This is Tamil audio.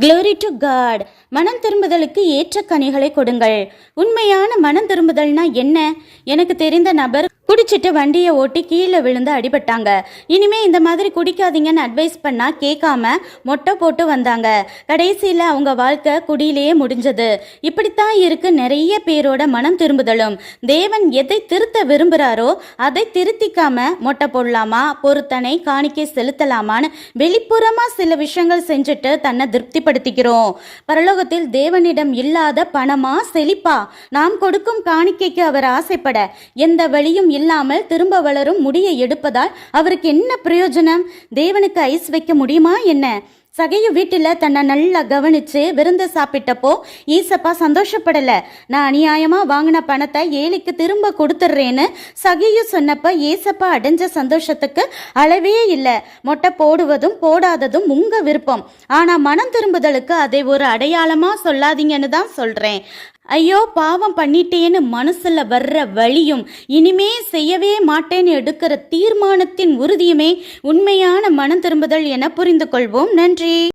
க்ளோரி டு காட் மனம் திரும்புதலுக்கு ஏற்ற கனிகளை கொடுங்கள். உண்மையான மனம் திரும்புதல்னா என்ன? எனக்கு தெரிந்த நபர் குடிச்சிட்டு வண்டியை ஓட்டி கீழே விழுந்து அடிபட்டாங்க. இனிமே இந்த மாதிரி குடிக்காதீங்கன்னு அட்வைஸ் பண்ணா கேட்காம மொட்டை போட்டு வந்தாங்க. கடைசியில் அவங்க வாழ்க்கை குடியிலேயே முடிஞ்சது. இப்படித்தான் இருக்கு நிறைய பேரோட மனம் திரும்புதலும். தேவன் எதை திருத்த விரும்புகிறாரோ அதை திருத்திக்காம மொட்டை போடலாமா பொருத்தனை காணிக்கை செலுத்தலாமான்னு வெளிப்புறமா சில விஷயங்கள் செஞ்சுட்டு தன்னை திருப்திப்படுத்திக்கிறோம். பரலோகத்தில் தேவனிடம் இல்லாத பணமா செழிப்பா? நாம் கொடுக்கும் காணிக்கைக்கு அவர் ஆசைப்பட எந்த வழியும் இல்லாமல் திரும்ப வளரும் முடியை எடுப்பதால் அவருக்கு என்ன பிரயோஜனம்? தேவனுக்கு ஐஸ் வைக்க முடியுமா என்ன? சகையும் வீட்டில் தன்னை நல்லா கவனித்து விருந்து சாப்பிட்டப்போ ஈசப்பா சந்தோஷப்படலை. நான் அநியாயமாக வாங்கின பணத்தை ஏழைக்கு திரும்ப கொடுத்துட்றேன்னு சகையும் சொன்னப்போ ஏசப்பா அடைஞ்ச சந்தோஷத்துக்கு அளவே இல்லை. மொட்டை போடுவதும் போடாததும் உங்கள் விருப்பம். ஆனால் மனம் திரும்புதலுக்கு அதை ஒரு அடையாளமாக சொல்லாதீங்கன்னு தான் சொல்கிறேன் ஐயோ பாவம் பண்ணிட்டேன்னு மனசில் வர்ற வழியும் இனிமே செய்யவே மாட்டேன்னு எடுக்கிற தீர்மானத்தின் உறுதியுமே உண்மையான மனம் திரும்புதல் என புரிந்து கொள்வோம் நன்றி. country.